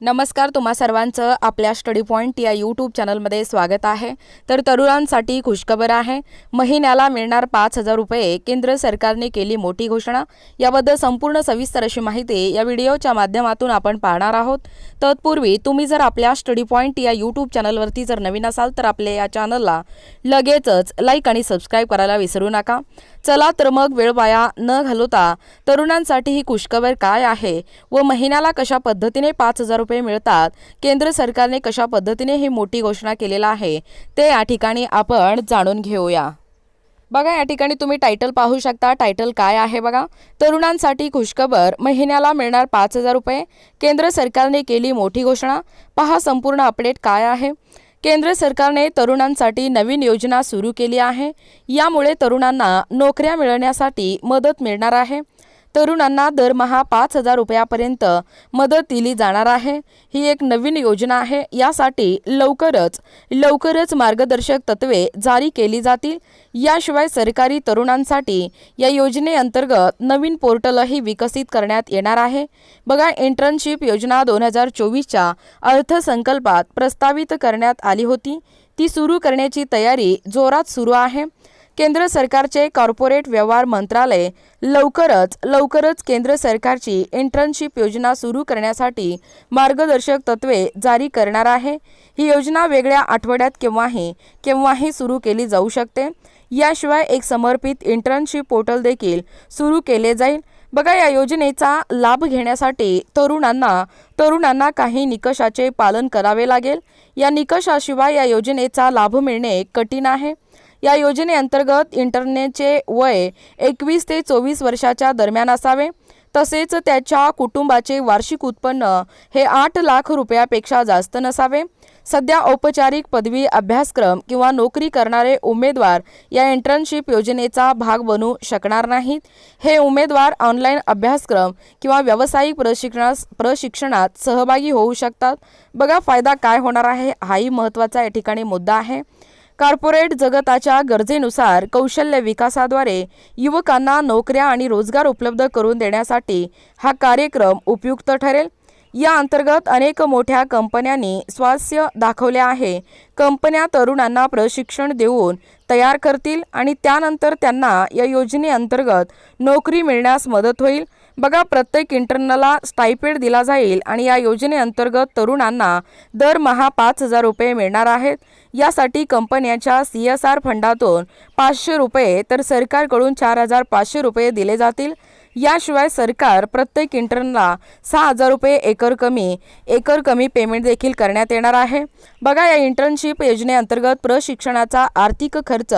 नमस्कार तुम्हा सर्वांचं आपल्या स्टडी पॉईंट या यूट्यूब चॅनलमध्ये स्वागत आहे. तर तरुणांसाठी खुशखबर आहे. महिन्याला मिळणार पाच हजार रुपये केंद्र सरकारने केली मोठी घोषणा. याबद्दल संपूर्ण सविस्तर अशी माहिती या व्हिडिओच्या माध्यमातून आपण पाहणार आहोत. तत्पूर्वी तुम्ही जर आपल्या स्टडी पॉईंट या यूट्यूब चॅनलवरती जर नवीन असाल तर आपल्या या चॅनलला लगेचच लाईक आणि सबस्क्राईब करायला विसरू नका. चला तर मग वेळ वाया न घालवता तरुणांसाठी ही खुशखबर काय आहे व महिन्याला कशा पद्धतीने पाच हजार रुपये मिळतात. केंद्र सरकारने कशा पद्धतीने ही मोठी घोषणा केलेला आहे ते या ठिकाणी आपण जाणून घेऊया. बघा या ठिकाणी तुम्ही टायटल पाहू शकता. टायटल काय आहे बघा? तरुणांसाठी खुशखबर. महिन्याला मिळणार पाच हजार रुपये. केंद्र सरकारने केली मोठी घोषणा. पहा संपूर्ण अपडेट काय आहे? केंद्र सरकारने तरुणांसाठी नवीन योजना सुरू केली आहे. यामुळे तरुणांना नोकऱ्या मिळवण्यासाठी मदत मिळणार आहे. तरुणांना दरमहा पाच हजार रुपयापर्यंत मदत दिली जाणार आहे. ही एक नवीन योजना आहे. यासाठी लवकरच लवकरच मार्गदर्शक तत्वे जारी केली जातील. याशिवाय सरकारी तरुणांसाठी या योजनेअंतर्गत नवीन पोर्टलही विकसित करण्यात येणार आहे. बघा इंटर्नशिप योजना दोन हजार चोवीसच्या अर्थसंकल्पात प्रस्तावित करण्यात आली होती. ती सुरू करण्याची तयारी जोरात सुरू आहे. केंद्र सरकारचे कॉर्पोरेट व्यवहार मंत्रालय लवकरच लवकरच केंद्र सरकारची इंटर्नशिप योजना सुरू करण्यासाठी मार्गदर्शक तत्वे जारी करणार आहे. ही योजना वेगळ्या आठवड्यात केव्हाही केव्हाही सुरू केली जाऊ शकते. याशिवाय एक समर्पित इंटर्नशिप पोर्टल देखील सुरू केले जाईल. बघा या योजनेचा लाभ घेण्यासाठी तरुणांना तरुणांना काही निकषाचे पालन करावे लागेल. या निकषाशिवाय या योजनेचा लाभ मिळणे कठीण आहे. या योजनेअंतर्गत इंटरनेटचे वय एकवीस ते चोवीस वर्षाच्या दरम्यान असावे. तसेच त्याच्या कुटुंबाचे वार्षिक उत्पन्न हे आठ लाख रुपयापेक्षा जास्त नसावे. सध्या औपचारिक पदवी अभ्यासक्रम किंवा नोकरी करणारे उमेदवार या इंटर्नशिप योजनेचा भाग बनू शकणार नाहीत. हे उमेदवार ऑनलाईन अभ्यासक्रम किंवा व्यावसायिक प्रशिक्षणास प्रशिक्षणात सहभागी होऊ शकतात. बघा फायदा काय होणार आहे हाही महत्त्वाचा या ठिकाणी मुद्दा आहे. कॉर्पोरेट जगताच्या गरजेनुसार कौशल्य विकासाद्वारे युवकांना नोकऱ्या आणि रोजगार उपलब्ध करून देण्यासाठी हा कार्यक्रम उपयुक्त ठरेल. या अंतर्गत अनेक मोठ्या कंपन्यांनी स्वास्य दाखवले आहे. कंपन्या तरुणांना प्रशिक्षण देऊन तयार करतील आणि त्यानंतर त्यांना या योजनेअंतर्गत नोकरी मिळण्यास मदत होईल. बघा प्रत्येक इंटर्नला स्टायपेड दिला जाईल आणि या योजनेअंतर्गत तरुणांना दरमहा पाच हजार रुपये मिळणार आहेत. यासाठी कंपन्याच्या सी एस आर फंडातून पाचशे रुपये तर सरकारकडून चार हजार पाचशे रुपये दिले जातील. याशिवाय सरकार प्रत्येक इंटर्नला सहा हजार रुपये एकर कमी एकर कमी पेमेंट देखील करण्यात येणार आहे. बघा या इंटर्नशिप योजनेअंतर्गत प्रशिक्षणाचा आर्थिक खर्च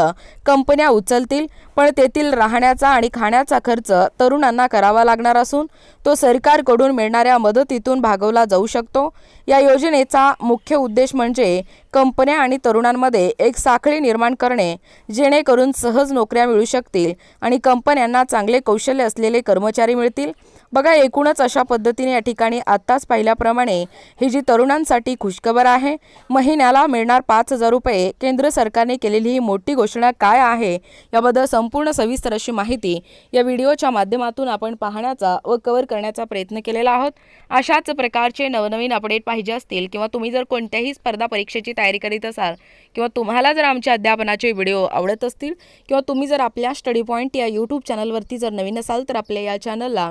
कंपन्या उचलतील पण तेथील राहण्याचा आणि खाण्याचा खर्च तरुणांना करावा लागणार असून तो सरकारकडून मिळणाऱ्या मदतीतून भागवला जाऊ शकतो. या योजनेचा मुख्य उद्देश म्हणजे कंपन्या आणि तरुणांमध्ये एक साखळी निर्माण करणे जेणेकरून सहज नोकऱ्या मिळू शकतील आणि कंपन्यांना चांगले कौशल्य असलेले कर्मचारी मिळतील. बघा एकूणच अशा पद्धतीने या ठिकाणी आत्ताच पाहिल्याप्रमाणे ही जी तरुणांसाठी खुशखबर आहे महिन्याला मिळणार पाच हजार रुपये. केंद्र सरकारने केलेली ही मोठी घोषणा काय आहे याबद्दल संपूर्ण सविस्तर अशी माहिती या व्हिडिओच्या माध्यमातून आपण पाहण्याचा व कव्हर करण्याचा प्रयत्न केलेला आहोत. अशाच प्रकारचे नवनवीन अपडेट पाहिजे असतील किंवा तुम्ही जर कोणत्याही स्पर्धा परीक्षेची तयारी करीत असाल किंवा तुम्हाला जर आमच्या अध्यापनाचे व्हिडिओ आवडत असतील किंवा तुम्ही जर आपल्या स्टडी पॉईंट या यूट्यूब चॅनलवरती जर नवीन असाल तर आपल्या या चॅनलला